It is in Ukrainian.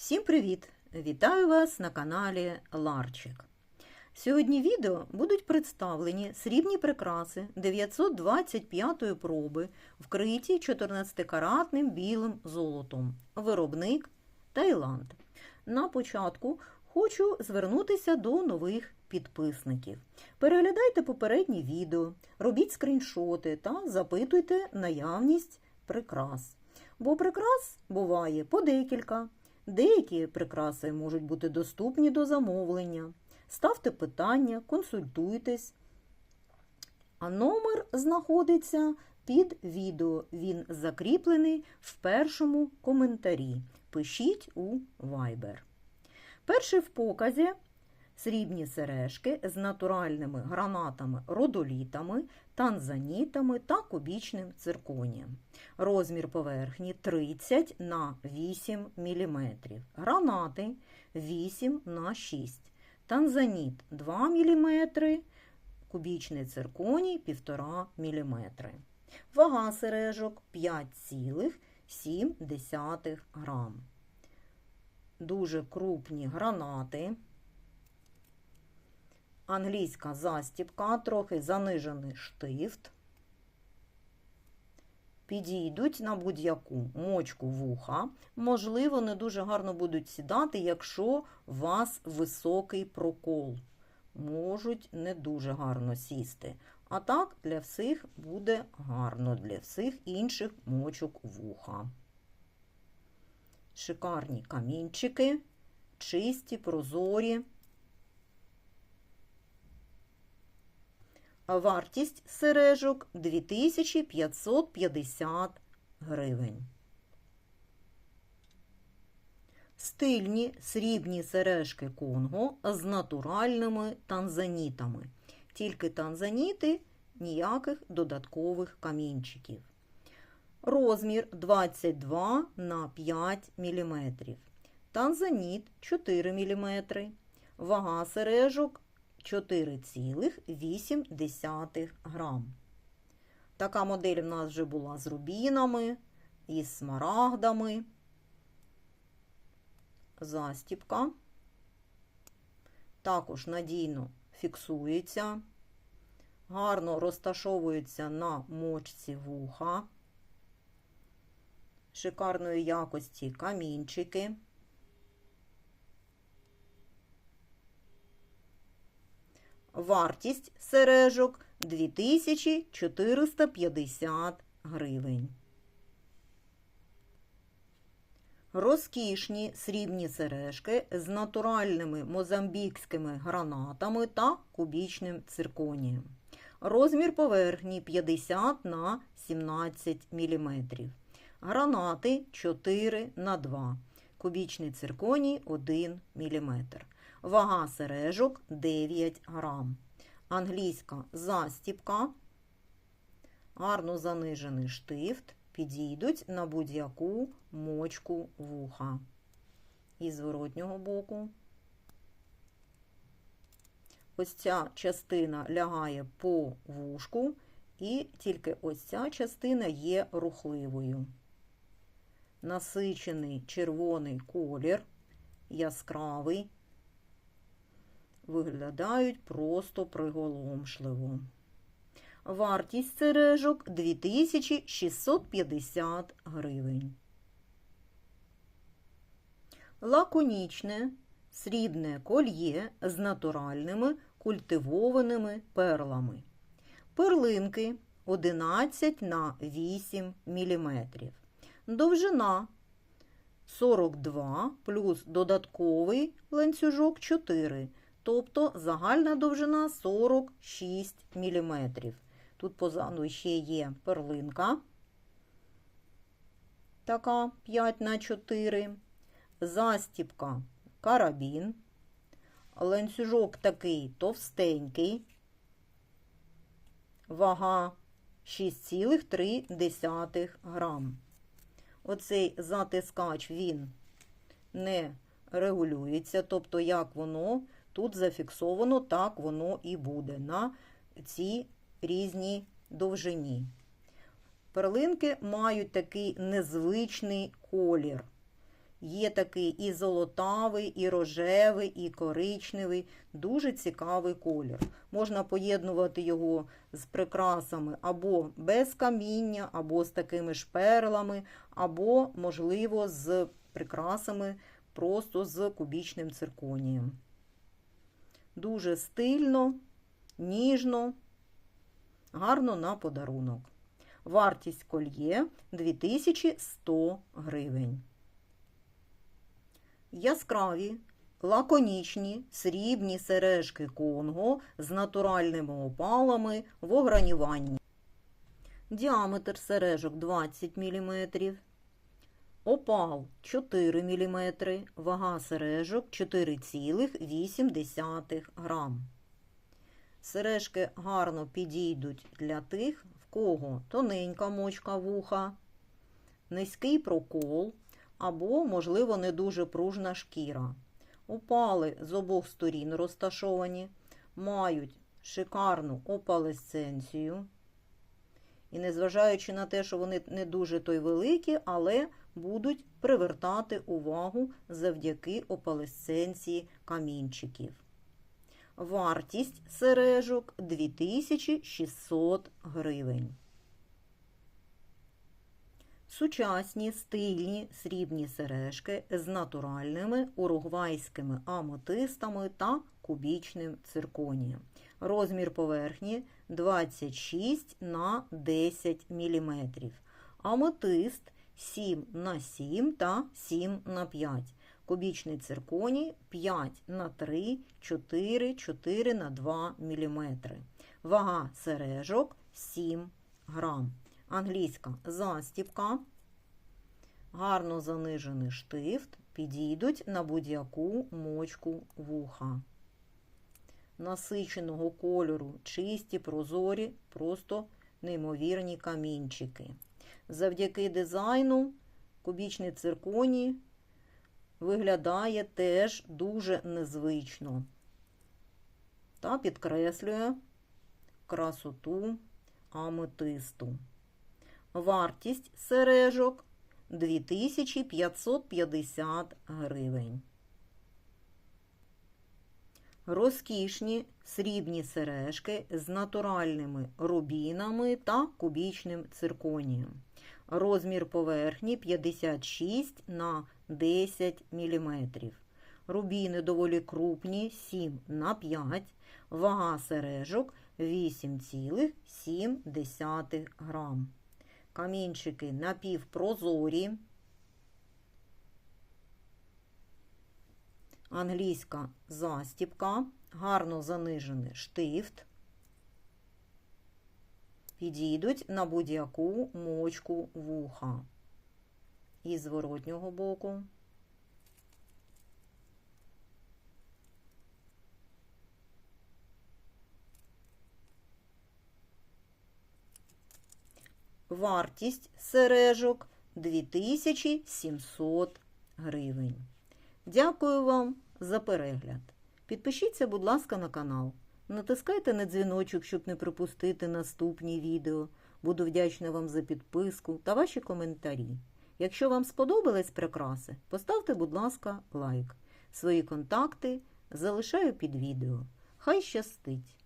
Всім привіт! Вітаю вас на каналі Ларчик. Сьогодні відео будуть представлені срібні прикраси 925-ї проби, вкриті 14-каратним білим золотом. Виробник Таїланд. На початку хочу звернутися до нових підписників. Переглядайте попередні відео, робіть скріншоти та запитуйте наявність прикрас. Бо прикрас буває по декілька. Деякі прикраси можуть бути доступні до замовлення. Ставте питання, консультуйтесь. А номер знаходиться під відео. Він закріплений в першому коментарі. Пишіть у Viber. Перший в показі срібні сережки з натуральними гранатами, родолітами, танзанітами та кубічним цирконієм. Розмір поверхні 30 на 8 мм. Гранати 8 на 6 Танзаніт 2 мм, кубічний цирконій 1,5 мм. Вага сережок 5,7 грам. Дуже крупні гранати. Англійська застіпка, трохи занижений штифт. Підійдуть на будь-яку мочку вуха. Можливо, не дуже гарно будуть сідати, якщо у вас високий прокол. Можуть не дуже гарно сісти. А так, для всіх буде гарно, для всіх інших мочок вуха. Шикарні камінчики, чисті, прозорі. Вартість сережок 2550 гривень. Стильні срібні сережки Конго з натуральними танзанітами. Тільки танзаніти, ніяких додаткових камінчиків. Розмір 22 на 5 мм. Танзаніт 4 мм. Вага сережок 4,8 грам. Така модель в нас вже була з рубінами, із смарагдами, застіпка. Також надійно фіксується, гарно розташовується на мочці вуха, шикарної якості камінчики. Вартість сережок 2450 гривень. Розкішні срібні сережки з натуральними мозамбікськими гранатами та кубічним цирконієм. Розмір поверхні 50 на 17 мм. Гранати 4 на 2 Кубічний цирконій 1 мм. Вага сережок 9 грам. Англійська застіпка. Гарно занижений штифт. Підійдуть на будь-яку мочку вуха. І зворотнього боку. Ось ця частина лягає по вушку, і тільки ось ця частина є рухливою. Насичений червоний колір, яскравий виглядають просто приголомшливо. Вартість сережок 2650 гривень. Лаконічне срібне кольє з натуральними культивованими перлами. Перлинки 11 на 8 мм. Довжина 42 плюс додатковий ланцюжок 4 тобто загальна довжина 46 мм. Тут позаду ще є перлинка, така 5 на 4 застіпка карабін, ланцюжок такий товстенький, вага 6,3 грам. Оцей затискач він не регулюється, тобто, як воно тут зафіксовано, так воно і буде на цій різній довжині. Перлинки мають такий незвичний колір. Є такий і золотавий, і рожевий, і коричневий. Дуже цікавий колір. Можна поєднувати його з прикрасами або без каміння, або з такими ж перлами, або, можливо, з прикрасами просто з кубічним цирконієм. Дуже стильно, ніжно, гарно на подарунок. Вартість кольє 2100 гривень. Яскраві, лаконічні, срібні сережки Конго з натуральними опалами в огранюванні. Діаметр сережок 20 мм. Опал 4 мм. Вага сережок 4,8 грам. Сережки гарно підійдуть для тих, в кого тоненька мочка вуха, низький прокол або, можливо, не дуже пружна шкіра. Опали з обох сторін розташовані, мають шикарну опалесценцію. І незважаючи на те, що вони не дуже той великі, але будуть привертати увагу завдяки опалесценції камінчиків. Вартість сережок 2600 гривень. Сучасні стильні срібні сережки з натуральними уругвайськими аметистами та кубічним цирконієм. Розмір поверхні 26 на 10 мм. Аметист 7 на 7 та 7 на 5. Кубічний цирконій 5 на 3, 4, 4 на 2 мм. Вага сережок 7 грам. Англійська застіпка. Гарно занижений штифт. Підійдуть на будь-яку мочку вуха. Насиченого кольору, чисті, прозорі, просто неймовірні камінчики. Завдяки дизайну кубічний цирконій виглядає теж дуже незвично та підкреслює красоту аметисту. Вартість сережок 2550 гривень. Розкішні срібні сережки з натуральними рубінами та кубічним цирконієм. Розмір поверхні 56 на 10 мм. Рубіни доволі крупні 7 на 5 Вага сережок 8,7 грам. Камінчики напівпрозорі. Англійська застіпка, гарно занижений штифт. Підійдуть на будь-яку мочку вуха. І зворотнього боку. Вартість сережок 2700 гривень. Дякую вам за перегляд. Підпишіться, будь ласка, на канал. Натискайте на дзвіночок, щоб не пропустити наступні відео. Буду вдячна вам за підписку та ваші коментарі. Якщо вам сподобались прикраси, поставте, будь ласка, лайк. Свої контакти залишаю під відео. Хай щастить!